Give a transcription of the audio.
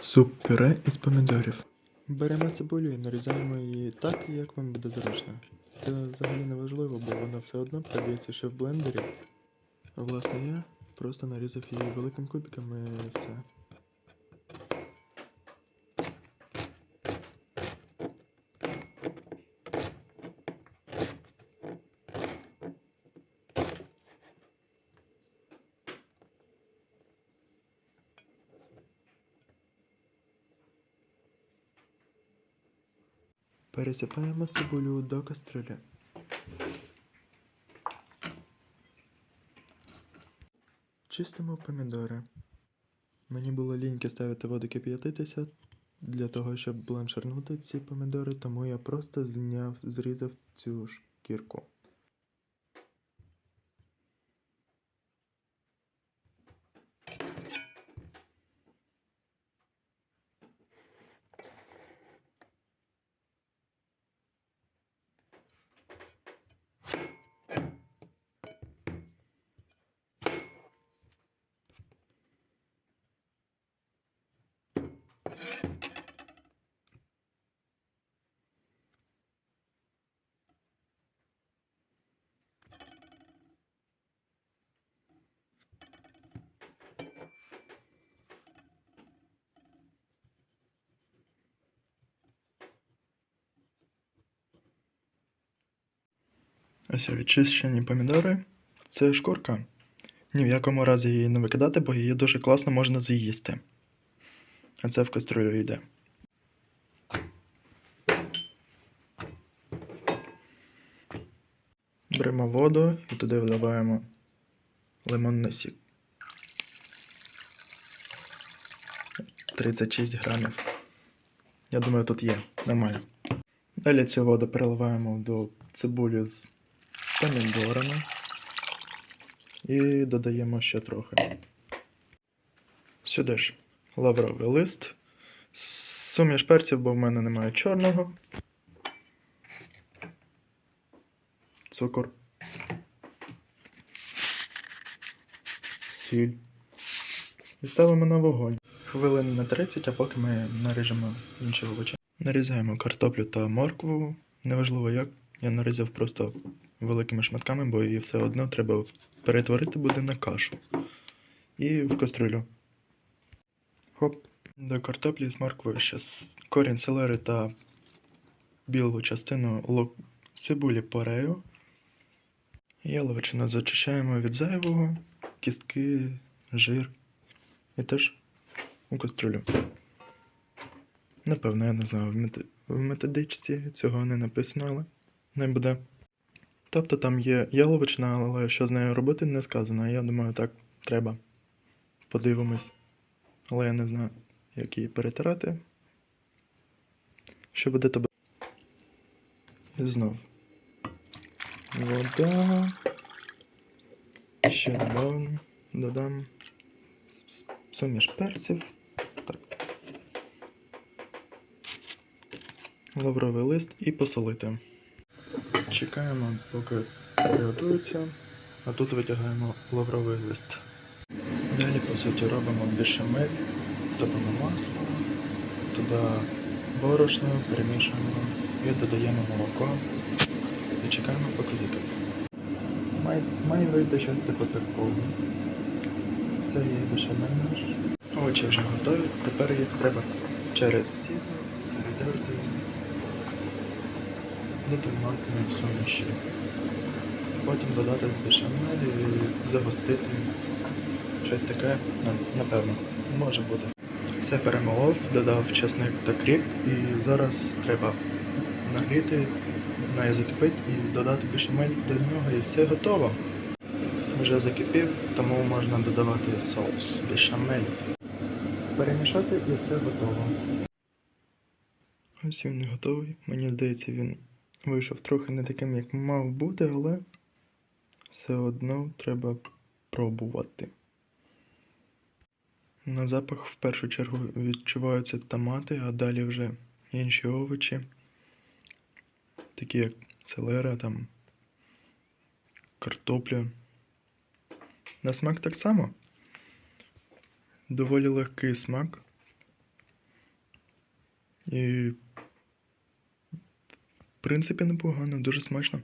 Суп пюре із помідорів. Беремо цибулю і нарізаємо її так, як вам буде зручно. Це взагалі не важливо, бо вона все одно продається ще в блендері. Власне, я просто нарізав її великим кубиком і все. Пересипаємо цибулю до кастрюлі. Чистимо помідори. Мені було ліньки ставити воду кип'ятитися для того, щоб бланширнути ці помідори, тому я просто зняв, зрізав цю шкірку. Ось відчищені помідори. Це шкурка. Ні в якому разі її не викидати, бо її дуже класно можна з'їсти. А це в кастрюлю йде. Беремо воду і туди вливаємо лимонний сік. 36 грамів. Я думаю, тут є. Нормально. Далі цю воду переливаємо до цибулі з помідорами. І додаємо ще трохи. Сюди ж лавровий лист. Суміш перців, бо в мене немає чорного. Цукор. Сіль. І ставимо на вогонь. Хвилин на 30, а поки ми наріжемо інші овочі. Нарізаємо картоплю та моркву. Неважливо як. Я нарізав просто великими шматками, бо її все одно треба перетворити буде на кашу. І в кастрюлю. Хоп. До картоплі з морквою ще корінь селери та білу частину лук цибулі порею. Яловичину зачищаємо від зайвого, кістки, жир. І теж у кастрюлю. Напевно, я не знаю, в методичці цього не написано, але не буде. Тобто там є яловичина, але що з нею робити не сказано. Я думаю, так треба. Подивимось. Але я не знаю, як її перетирати. Що буде, то буде. І знов. Вода. Ще додам. Додам. Суміш перців. Так. Лавровий лист і посолити. Чекаємо, поки приготується, а тут витягаємо лавровий лист. Далі, по суті, робимо бешамель, топимо масло, туди борошно, перемішуємо і додаємо молоко і чекаємо, поки закипить. Має, вийти щось типу такого. Це є бешамель наш. Овочі вже готові, тепер їх треба через сіно перетерти до томатної суміші. Потім додати бешамель і загустити. Щось таке, ну, напевно, може бути. Все перемолов, додав чесник та кріп, і зараз треба нагріти, най закипить і додати бешамель до нього, і все готово. Вже закипів, тому можна додавати соус бешамель. Перемішати і все готово. Ось він готовий. Мені здається, він вийшов трохи не таким, як мав бути, але все одно треба пробувати. На запах в першу чергу відчуваються томати, а далі вже інші овочі, такі як селера, там, картопля. На смак так само. Доволі легкий смак. І. Принципі, непогано, дуже смачно.